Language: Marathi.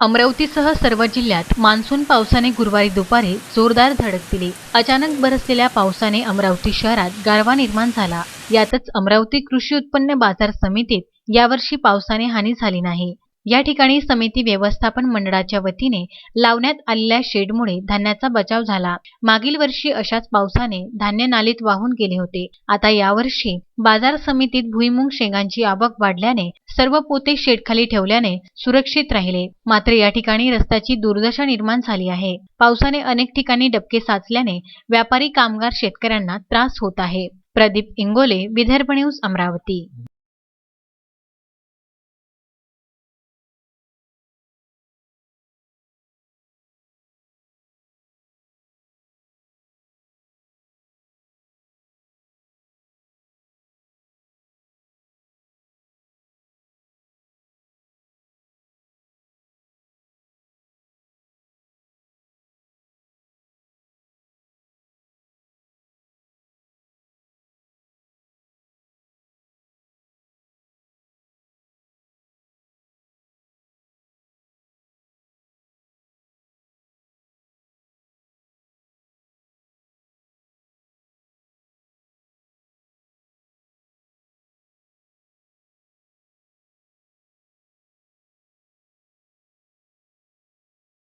अमरावतीसह सर्व जिल्ह्यात मान्सून पावसाने गुरुवारी दुपारी जोरदार धडक दिली. अचानक बरसलेल्या पावसाने अमरावती शहरात गारवा निर्माण झाला. यातच अमरावती कृषी उत्पन्न बाजार समितीत यावर्षी पावसाने हानी झाली नाही. या ठिकाणी समिती व्यवस्थापन मंडळाच्या वतीने लावण्यात आलेल्या शेडमुळे धान्याचा बचाव झाला. मागील वर्षी अशाच पावसाने धान्य नालीत वाहून गेले होते. आता यावर्षी बाजार समितीत भुईमुंग शेंगांची आवक वाढल्याने सर्व पोते शेडखाली ठेवल्याने सुरक्षित राहिले. मात्र या ठिकाणी रस्त्याची दुर्दशा निर्माण झाली आहे. पावसाने अनेक ठिकाणी डबके साचल्याने व्यापारी कामगार शेतकऱ्यांना त्रास होत आहे. प्रदीप इंगोले विदर्भ न्यूज अमरावती.